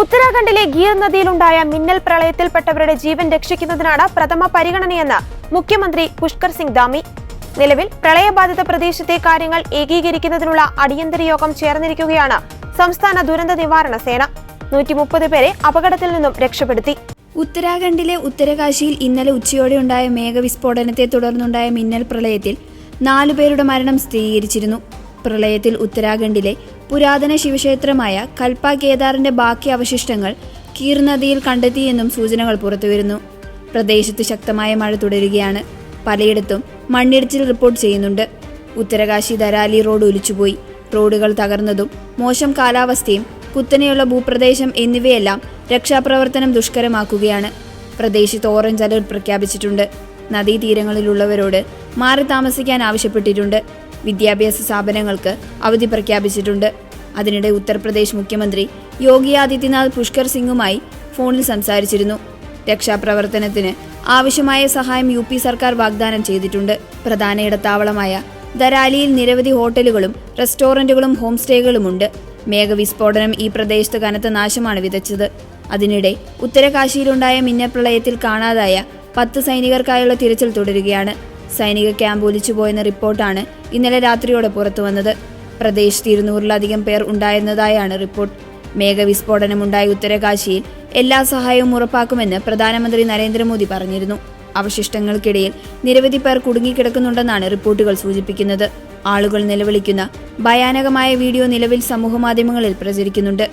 ഉത്തരാഖണ്ഡിലെ ഗീർ നദിയിലുണ്ടായ മിന്നൽ പ്രളയത്തിൽപ്പെട്ടവരുടെ ജീവൻ രക്ഷിക്കുന്നതിനാണ് പ്രഥമ പരിഗണനയെന്ന് മുഖ്യമന്ത്രി പുഷ്കർ സിംഗ് ധാമി. നിലവിൽ പ്രളയബാധിത പ്രദേശത്തെ കാര്യങ്ങൾ ഏകീകരിക്കുന്നതിനുള്ള അടിയന്തര യോഗം ചേർന്നിരിക്കുകയാണ് സംസ്ഥാന ദുരന്ത നിവാരണ സേന. നൂറ്റി മുപ്പത് പേരെ അപകടത്തിൽ നിന്നും രക്ഷപ്പെടുത്തി. ഉത്തരാഖണ്ഡിലെ ഉത്തരകാശിയിൽ ഇന്നലെ ഉച്ചയോടെയുണ്ടായ മേഘവിസ്ഫോടനത്തെ തുടർന്നുണ്ടായ മിന്നൽ പ്രളയത്തിൽ നാലുപേരുടെ മരണം സ്ഥിരീകരിച്ചിരുന്നു. പ്രളയത്തിൽ ഉത്തരാഖണ്ഡിലെ പുരാതന ശിവക്ഷേത്രമായ കൽപ്പ കേദാറിന്റെ ബാക്കി അവശിഷ്ടങ്ങൾ കീർ നദിയിൽ കണ്ടെത്തിയെന്നും സൂചനകൾ പുറത്തുവരുന്നു. പ്രദേശത്ത് ശക്തമായ മഴ തുടരുകയാണ്. പലയിടത്തും മണ്ണിടിച്ചിൽ റിപ്പോർട്ട് ചെയ്യുന്നുണ്ട്. ഉത്തരകാശി ധരാലി റോഡ് ഒലിച്ചുപോയി. റോഡുകൾ തകർന്നതും മോശം കാലാവസ്ഥയും കുത്തനെയുള്ള ഭൂപ്രദേശം എന്നിവയെല്ലാം രക്ഷാപ്രവർത്തനം ദുഷ്കരമാക്കുകയാണ്. പ്രദേശത്ത് ഓറഞ്ച് അലർട്ട് പ്രഖ്യാപിച്ചിട്ടുണ്ട്. നദീതീരങ്ങളിലുള്ളവരോട് മാറി താമസിക്കാൻ ആവശ്യപ്പെട്ടിട്ടുണ്ട്. വിദ്യാഭ്യാസ സ്ഥാപനങ്ങൾക്ക് അവധി പ്രഖ്യാപിച്ചിട്ടുണ്ട്. അതിനിടെ ഉത്തർപ്രദേശ് മുഖ്യമന്ത്രി യോഗി ആദിത്യനാഥ് പുഷ്കർ സിംഗുമായി ഫോണിൽ സംസാരിച്ചിരുന്നു. രക്ഷാപ്രവർത്തനത്തിന് ആവശ്യമായ സഹായം യു പി സർക്കാർ വാഗ്ദാനം ചെയ്തിട്ടുണ്ട്. പ്രധാന ഇടത്താവളമായ ദരാലിയിൽ നിരവധി ഹോട്ടലുകളും റെസ്റ്റോറന്റുകളും ഹോം സ്റ്റേകളുമുണ്ട്. മേഘവിസ്ഫോടനം ഈ പ്രദേശത്ത് കനത്ത നാശമാണ് വിതച്ചത്. അതിനിടെ ഉത്തരകാശിയിലുണ്ടായ മിന്നപ്രളയത്തിൽ കാണാതായ പത്ത് സൈനികർക്കായുള്ള തിരച്ചിൽ തുടരുകയാണ്. സൈനിക ക്യാമ്പ് ഒലിച്ചുപോയെന്ന റിപ്പോർട്ടാണ് ഇന്നലെ രാത്രിയോടെ പുറത്തുവന്നത് പ്രദേശത്ത് ഇരുന്നൂറിലധികം പേർ ഉണ്ടായിരുന്നതായാണ് റിപ്പോർട്ട്. മേഘവിസ്ഫോടനമുണ്ടായ ഉത്തരകാശിയിൽ എല്ലാ സഹായവും ഉറപ്പാക്കുമെന്ന് പ്രധാനമന്ത്രി നരേന്ദ്രമോദി പറഞ്ഞിരുന്നു. അവശിഷ്ടങ്ങൾക്കിടയിൽ നിരവധി പേർ കുടുങ്ങിക്കിടക്കുന്നുണ്ടെന്നാണ് റിപ്പോർട്ടുകൾ സൂചിപ്പിക്കുന്നത്. ആളുകൾ നിലവിളിക്കുന്ന ഭയാനകമായ വീഡിയോ നിലവിൽ സമൂഹമാധ്യമങ്ങളിൽ പ്രചരിക്കുന്നുണ്ട്.